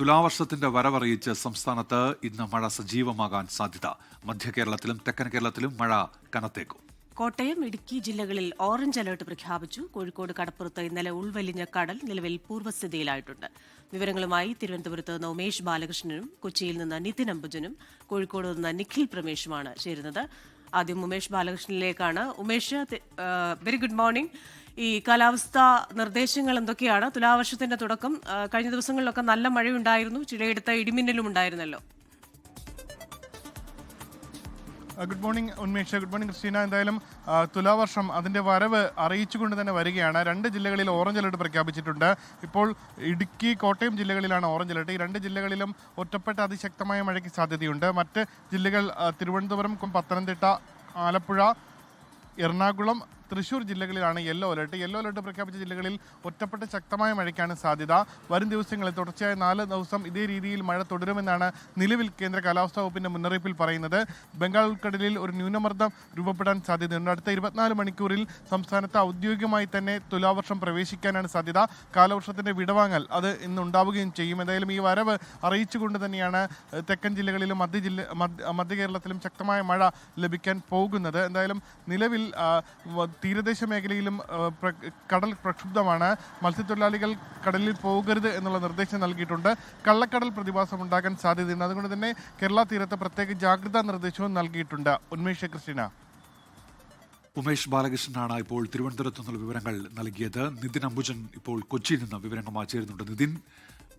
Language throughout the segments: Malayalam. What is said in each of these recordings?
തുലാവർഷത്തിന്റെ വരവറിയിച്ച് സംസ്ഥാനത്ത് ഇന്ന് മഴ സജീവമാകാൻ സാധ്യത. മധ്യ കേരളത്തിലും തെക്കൻ കേരളത്തിലും മഴ കനത്തേക്കും. കോട്ടയം ഇടുക്കി ജില്ലകളിൽ ഓറഞ്ച് അലർട്ട് പ്രഖ്യാപിച്ചു. കോഴിക്കോട് കടപ്പുറത്ത് ഇന്നലെ ഉൾവലിഞ്ഞ കടൽ നിലവിൽ പൂർവസ്ഥിതിയിലായിട്ടുണ്ട്. വിവരങ്ങളുമായി തിരുവനന്തപുരത്ത് നിന്ന് ഉമേഷ് ബാലകൃഷ്ണനും കൊച്ചിയിൽ നിന്ന് നിതിൻ അംബുജനും കോഴിക്കോട് നിന്ന് നിഖിൽ പ്രമേഷുമാണ് ചേരുന്നത്. ആദ്യം ഉമേഷ് ബാലകൃഷ്ണനിലേക്കാണ്. ഉമേഷ് വെരി ഗുഡ് മോർണിംഗ് ഈ കാലാവസ്ഥ നിർദ്ദേശങ്ങൾ എന്തൊക്കെയാണ്? തുലാവർഷത്തിന്റെ തുടക്കം കഴിഞ്ഞ ദിവസങ്ങളിലൊക്കെ നല്ല മഴയുണ്ടായിരുന്നു. ചിലയിടത്ത് ഇടിമിന്നലും ഉണ്ടായിരുന്നല്ലോ good morning Unmesh. Good morning Christina. എന്തായാലും തുലാവർഷം അതിന്റെ വരവ് അറിയിച്ചുകൊണ്ട് തന്നെ വരികയാണ്. രണ്ട് ജില്ലകളിൽ ഓറഞ്ച് അലർട്ട് പ്രഖ്യാപിച്ചിട്ടുണ്ട്. ഇപ്പോൾ ഇടുക്കി കോട്ടയം ജില്ലകളിലാണ് ഓറഞ്ച് അലർട്ട് ഈ രണ്ട് ജില്ലകളിലും ഒറ്റപ്പെട്ട അതിശക്തമായ മഴയ്ക്ക് സാധ്യതയുണ്ട്. മറ്റ് ജില്ലകൾ തിരുവനന്തപുരം പത്തനംതിട്ട ആലപ്പുഴ എറണാകുളം തൃശൂർ ജില്ലകളിലാണ് യെല്ലോ അലർട്ട്. യെല്ലോ അലർട്ട് പ്രഖ്യാപിച്ച ജില്ലകളിൽ ഒറ്റപ്പെട്ട ശക്തമായ മഴയ്ക്കാണ് സാധ്യത. വരും ദിവസങ്ങളിൽ തുടർച്ചയായ നാല് ദിവസം ഇതേ രീതിയിൽ മഴ തുടരുമെന്നാണ് നിലവിൽ കേന്ദ്ര കാലാവസ്ഥാ വകുപ്പിന്റെ മുന്നറിയിപ്പിൽ പറയുന്നത്. ബംഗാൾ ഉൾക്കടലിൽ ഒരു ന്യൂനമർദ്ദം രൂപപ്പെടാൻ സാധ്യതയുണ്ട്. അടുത്ത ഇരുപത്തിനാല് മണിക്കൂറിൽ സംസ്ഥാനത്ത് ഔദ്യോഗികമായി തന്നെ തുലാവർഷം പ്രവേശിക്കാനാണ് സാധ്യത. കാലവർഷത്തിന്റെ വിടവാങ്ങൽ അത് ഇന്നുണ്ടാവുകയും ചെയ്യും. എന്തായാലും ഈ വരവ് അറിയിച്ചുകൊണ്ട് തന്നെയാണ് തെക്കൻ ജില്ലകളിലും മധ്യ ജില്ല മധ്യ കേരളത്തിലും ശക്തമായ മഴ ലഭിക്കാൻ പോകുന്നത്. എന്തായാലും നിലവിൽ തീരദേശ മേഖലയിലും കടൽ പ്രക്ഷുബ്ധമാണ്. മത്സ്യത്തൊഴിലാളികൾ കടലിൽ പോകരുത് എന്നുള്ള നിർദ്ദേശം നൽകിയിട്ടുണ്ട്. കള്ളക്കടൽ പ്രതിഭാസം ഉണ്ടാകാൻ സാധ്യതയുണ്ട്. അതുകൊണ്ട് തന്നെ കേരള തീരത്ത് പ്രത്യേക ജാഗ്രതാ നിർദ്ദേശവും നൽകിയിട്ടുണ്ട്. ഉന്മേഷ കൃഷ്ണ. ഉമേഷ് ബാലകൃഷ്ണനാണ് ഇപ്പോൾ തിരുവനന്തപുരത്തു നിന്നുള്ള വിവരങ്ങൾ നൽകിയത്. നിതിൻ അംബുജൻ ഇപ്പോൾ കൊച്ചിയിൽ നിന്ന് വിവരങ്ങളുമായി ചേരുന്നുണ്ട്. നിതിൻ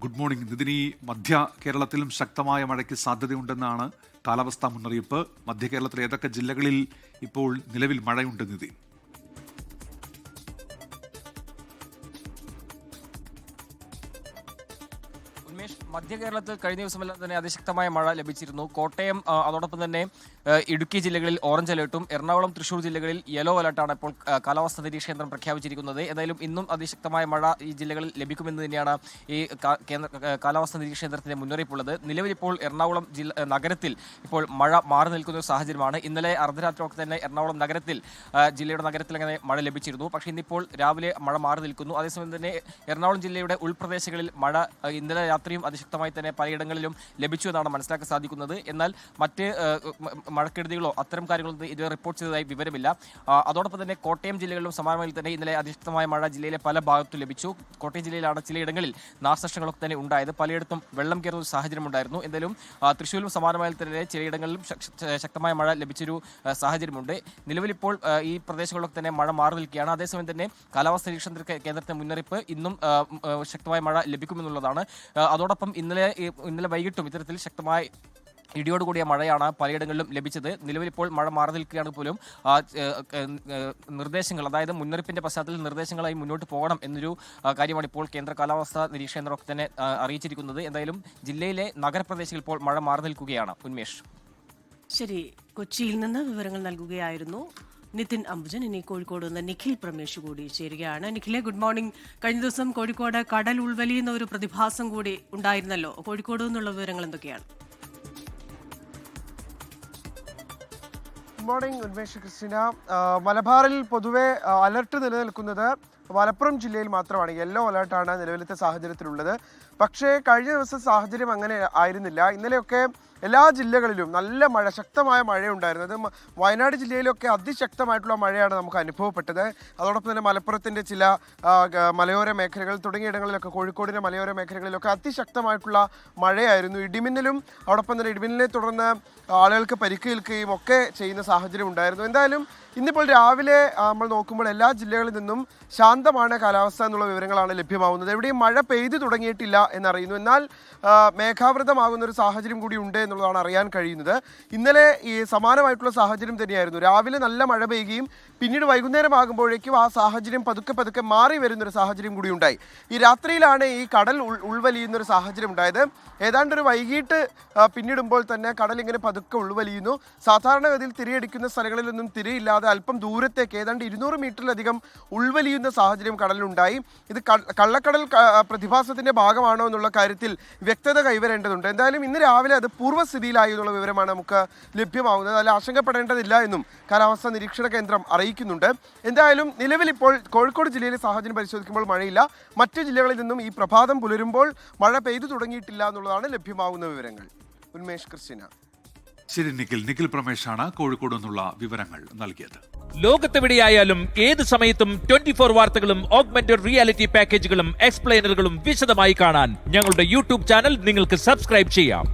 ഗുഡ് മോർണിംഗ് നിതിൻ ഈ മധ്യ കേരളത്തിലും ശക്തമായ മഴയ്ക്ക് സാധ്യതയുണ്ടെന്നാണ് കാലാവസ്ഥാ മുന്നറിയിപ്പ്. മധ്യ കേരളത്തിലെ ഏതൊക്കെ ജില്ലകളിൽ ഇപ്പോൾ നിലവിൽ മഴയുണ്ട് നിതിൻ? മധ്യ കേരളത്തിൽ കഴിഞ്ഞ ദിവസമെല്ലാം തന്നെ അതിശക്തമായ മഴ ലഭിച്ചിരുന്നു. കോട്ടയം അതോടൊപ്പം തന്നെ ഇടുക്കി ജില്ലകളിൽ ഓറഞ്ച് അലേർട്ടും എറണാകുളം തൃശൂർ ജില്ലകളിൽ യെല്ലോ അലേർട്ടാണ് ഇപ്പോൾ കാലാവസ്ഥാ നിരീക്ഷണ കേന്ദ്രം പ്രഖ്യാപിച്ചിരിക്കുന്നത്. എന്തായാലും ഇന്നും അതിശക്തമായ മഴ ഈ ജില്ലകളിൽ ലഭിക്കുമെന്ന് തന്നെയാണ് ഈ കേന്ദ്ര കാലാവസ്ഥാ നിരീക്ഷണ കേന്ദ്രത്തിന്റെ മുന്നറിയിപ്പുള്ളത്. നിലവിൽ ഇപ്പോൾ എറണാകുളം ജില്ല നഗരത്തിൽ ഇപ്പോൾ മഴ മാറി നിൽക്കുന്ന ഒരു സാഹചര്യമാണ്. ഇന്നലെ അർദ്ധരാത്രിയൊക്കെ തന്നെ എറണാകുളം നഗരത്തിൽ ജില്ലയുടെ നഗരത്തിൽ അങ്ങനെ മഴ ലഭിച്ചിരുന്നു. പക്ഷേ ഇന്നിപ്പോൾ രാവിലെ മഴ മാറി നിൽക്കുന്നു. അതേസമയം തന്നെ എറണാകുളം ജില്ലയുടെ ഉൾപ്രദേശങ്ങളിൽ മഴ ഇന്നലെ രാത്രിയും അതിശക്തമായി തന്നെ പലയിടങ്ങളിലും ലഭിച്ചു എന്നാണ് മനസ്സിലാക്കാൻ സാധിക്കുന്നത്. എന്നാൽ മറ്റ് മഴക്കെടുതികളോ അത്തരം കാര്യങ്ങളൊന്നും ഇതുവരെ റിപ്പോർട്ട് ചെയ്തതായി വിവരമില്ല. അതോടൊപ്പം തന്നെ കോട്ടയം ജില്ലകളിലും സമാനമായി തന്നെ ഇന്നലെ അതിശക്തമായ മഴ ജില്ലയിലെ പല ഭാഗത്തും ലഭിച്ചു. കോട്ടയം ജില്ലയിലാണ് ചിലയിടങ്ങളിൽ നാശനഷ്ടങ്ങളൊക്കെ തന്നെ ഉണ്ടായത്. പലയിടത്തും വെള്ളം കയറുന്ന ഒരു സാഹചര്യം ഉണ്ടായിരുന്നു എന്തായാലും തൃശ്ശൂരിലും സമാനമായി തന്നെ ചിലയിടങ്ങളിലും ശക്തമായ മഴ ലഭിച്ചൊരു സാഹചര്യമുണ്ട്. നിലവിലിപ്പോൾ ഈ പ്രദേശങ്ങളിലൊക്കെ തന്നെ മഴ മാറി നിൽക്കുകയാണ്. അതേസമയം തന്നെ കാലാവസ്ഥ നിരീക്ഷണ കേന്ദ്രത്തിന്റെ മുന്നറിയിപ്പ് ഇന്നും ശക്തമായ മഴ ലഭിക്കുമെന്നുള്ളതാണ്. അതോടൊപ്പം ഇന്നലെ ഇന്നലെ വൈകിട്ടും ഇത്തരത്തിൽ ശക്തമായ ഇടിയോടുകൂടിയ മഴയാണ് പലയിടങ്ങളിലും ലഭിച്ചത്. നിലവിൽ ഇപ്പോൾ മഴ മാറി നിൽക്കുകയാണ് പോലും നിർദ്ദേശങ്ങൾ അതായത് മുന്നറിയിപ്പിന്റെ പശ്ചാത്തലത്തിൽ നിർദ്ദേശങ്ങളായി മുന്നോട്ട് പോകണം എന്നൊരു കാര്യമാണ് ഇപ്പോൾ കേന്ദ്ര കാലാവസ്ഥാ നിരീക്ഷണ കേന്ദ്രമൊക്കെ തന്നെ അറിയിച്ചിരിക്കുന്നത്. എന്തായാലും ജില്ലയിലെ നഗരപ്രദേശങ്ങളിൽ ഇപ്പോൾ മഴ മാറി നിൽക്കുകയാണ്. ഉന്മേഷ്. ശരി കൊച്ചിയിൽ നിന്ന് വിവരങ്ങൾ നൽകുകയായിരുന്നു. നിതിൻ അംബുജൻ ഇനി കോഴിക്കോട് നിന്ന് നിഖിൽ പ്രമേഷ് കൂടി ചേരുകയാണ്. നിഖിലെ ഗുഡ് മോർണിംഗ് കഴിഞ്ഞ ദിവസം കോഴിക്കോട് കടൽ ഉൾവലിയുന്ന ഒരു പ്രതിഭാസം കൂടി ഉണ്ടായിരുന്നല്ലോ. കോഴിക്കോട് നിന്നുള്ള വിവരങ്ങൾ എന്തൊക്കെയാണ്? Good morning Unmesh Christina. മലബാറിൽ പൊതുവെ അലർട്ട് നിലനിൽക്കുന്നത് മലപ്പുറം ജില്ലയിൽ മാത്രമാണ്. യെല്ലോ അലർട്ടാണ് നിലവിലത്തെ സാഹചര്യത്തിലുള്ളത്. പക്ഷേ കഴിഞ്ഞ ദിവസം സാഹചര്യം അങ്ങനെ ആയിരുന്നില്ല. ഇന്നലെയൊക്കെ എല്ലാ ജില്ലകളിലും നല്ല മഴ ശക്തമായ മഴയുണ്ടായിരുന്നു അത് വയനാട് ജില്ലയിലൊക്കെ അതിശക്തമായിട്ടുള്ള മഴയാണ് നമുക്ക് അനുഭവപ്പെട്ടത്. അതോടൊപ്പം തന്നെ മലപ്പുറത്തിന്റെ ചില മലയോര മേഖലകൾ തുടങ്ങിയ ഇടങ്ങളിലൊക്കെ കോഴിക്കോടിന്റെ മലയോര മേഖലകളിലൊക്കെ അതിശക്തമായിട്ടുള്ള മഴയായിരുന്നു. ഇടിമിന്നലും അതോടൊപ്പം തന്നെ ഇടിമിന്നലിനെ തുടർന്ന് ആളുകൾക്ക് പരിക്കേൽക്കുകയും ഒക്കെ ചെയ്യുന്ന സാഹചര്യം ഉണ്ടായിരുന്നു. എന്തായാലും ഇന്നിപ്പോൾ രാവിലെ നമ്മൾ നോക്കുമ്പോൾ എല്ലാ ജില്ലകളിൽ നിന്നും ശാന്തമാണ് കാലാവസ്ഥ എന്നുള്ള വിവരങ്ങളാണ് ലഭ്യമാവുന്നത്. എവിടെയും മഴ പെയ്തു തുടങ്ങിയിട്ടില്ല എന്നറിയുന്നു. എന്നാൽ മേഘാവൃതമാകുന്ന ഒരു സാഹചര്യം കൂടി ഉണ്ട് എന്നുള്ളതാണ് അറിയാൻ കഴിയുന്നത്. ഇന്നലെ ഈ സമാനമായിട്ടുള്ള സാഹചര്യം തന്നെയായിരുന്നു. രാവിലെ നല്ല മഴ പെയ്യുകയും പിന്നീട് വൈകുന്നേരം ആകുമ്പോഴേക്കും ആ സാഹചര്യം പതുക്കെ പതുക്കെ മാറി വരുന്നൊരു സാഹചര്യം കൂടി ഉണ്ടായി. ഈ രാത്രിയിലാണ് ഈ കടൽ ഉൾ ഉൾവലിയുന്ന ഒരു സാഹചര്യം ഉണ്ടായത്. ഏതാണ്ട് ഒരു വൈകിട്ട് പിന്നിടുമ്പോൾ തന്നെ കടൽ ഇങ്ങനെ പതുക്കെ ഉൾവലിയുന്നു. സാധാരണഗതിയിൽ തിരയടിക്കുന്ന സ്ഥലങ്ങളിലൊന്നും തിരയില്ലാതെ അല്പം ദൂരത്തേക്ക് ഏതാണ്ട് ഇരുന്നൂറ് മീറ്ററിലധികം ഉൾവലിയുന്ന സാഹചര്യം കടലിലുണ്ടായി. ഇത് കള്ളക്കടൽ പ്രതിഭാസത്തിന്റെ ഭാഗമാണോ എന്നുള്ള കാര്യത്തിൽ വ്യക്തത കൈവരേണ്ടതുണ്ട്. എന്തായാലും ഇന്ന് രാവിലെ അത് പൂർവ പൂർവസ്ഥിതിയിലായി എന്നുള്ള വിവരമാണ് നമുക്ക് ലഭ്യമാകുന്നത് അതിൽ ആശങ്കപ്പെടേണ്ടതില്ല എന്നും കാലാവസ്ഥാ നിരീക്ഷണ കേന്ദ്രം അറിയിക്കുന്നുണ്ട്. എന്തായാലും നിലവിൽ ഇപ്പോൾ കോഴിക്കോട് ജില്ലയിലെ സാഹചര്യം പരിശോധിക്കുമ്പോൾ മഴയില്ല. മറ്റ് ജില്ലകളിൽ നിന്നും ഈ പ്രഭാതം പുലരുമ്പോൾ മഴ പെയ്തു തുടങ്ങിയിട്ടില്ല എന്നുള്ളതാണ് ലഭ്യമാകുന്ന വിവരങ്ങൾ. ഉന്മേഷ് ക്രിസ്റ്റിന ശരി നിഖിൽ. നിഖിൽ പ്രമേശാണ് കോഴിക്കോട് നിന്നുള്ള വിവരങ്ങൾ നൽകിയത്. ലോകത്തെവിടെയായാലും ഏത് സമയത്തും ട്വന്റി ഫോർ വാർത്തകളും ഓഗ്മെന്റഡ് റിയാലിറ്റി പാക്കേജുകളും എക്സ്പ്ലെയിനറുകളും വിശദമായി കാണാൻ ഞങ്ങളുടെ യൂട്യൂബ് ചാനൽ നിങ്ങൾക്ക് സബ്സ്ക്രൈബ് ചെയ്യാം.